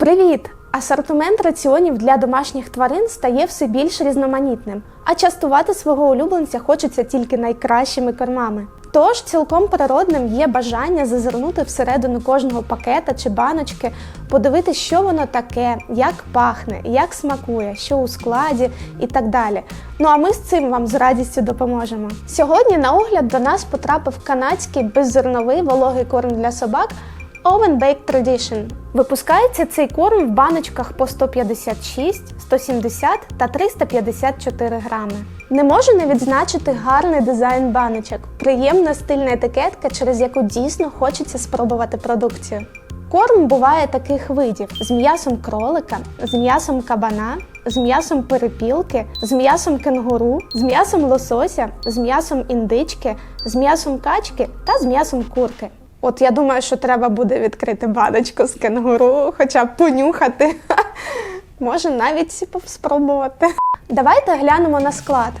Привіт! Асортимент раціонів для домашніх тварин стає все більш різноманітним, а частувати свого улюбленця хочеться тільки найкращими кормами. Тож цілком природним є бажання зазирнути всередину кожного пакета чи баночки, подивитись, що воно таке, як пахне, як смакує, що у складі і так далі. Ну а ми з цим вам з радістю допоможемо. Сьогодні на огляд до нас потрапив канадський беззерновий вологий корм для собак Oven Baked Tradition. Випускається цей корм в баночках по 156, 170 та 354 грами. Не можу не відзначити гарний дизайн баночок, приємна стильна етикетка, через яку дійсно хочеться спробувати продукцію. Корм буває таких видів: з м'ясом кролика, з м'ясом кабана, з м'ясом перепілки, з м'ясом кенгуру, з м'ясом лосося, з м'ясом індички, з м'ясом качки та з м'ясом курки. От я думаю, що треба буде відкрити баночку з кенгуру, хоча б понюхати. Може навіть спробувати. Давайте глянемо на склад.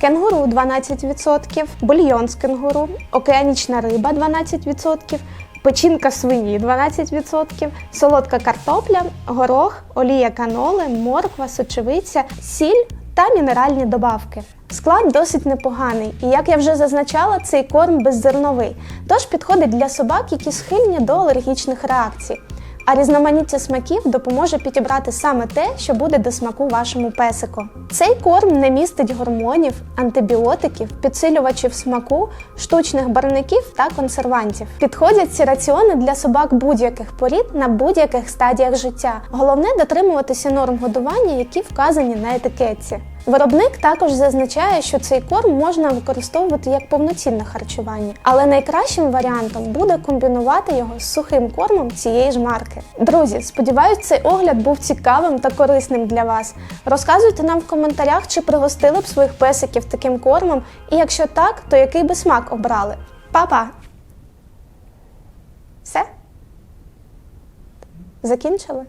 Кенгуру 12%, бульйон з кенгуру, океанічна риба 12%, печінка свині 12%, солодка картопля, горох, олія каноли, морква, сочевиця, сіль та мінеральні добавки. Склад досить непоганий, і як я вже зазначала, цей корм беззерновий, тож підходить для собак, які схильні до алергічних реакцій. А різноманіття смаків допоможе підібрати саме те, що буде до смаку вашому песику. Цей корм не містить гормонів, антибіотиків, підсилювачів смаку, штучних барвників та консервантів. Підходять ці раціони для собак будь-яких порід на будь-яких стадіях життя. Головне дотримуватися норм годування, які вказані на етикетці. Виробник також зазначає, що цей корм можна використовувати як повноцінне харчування, але найкращим варіантом буде комбінувати його з сухим кормом цієї ж марки. Друзі, сподіваюсь, цей огляд був цікавим та корисним для вас. Розказуйте нам в коментарях, чи пригостили б своїх песиків таким кормом, і якщо так, то який би смак обрали. Па-па! Все? Закінчили?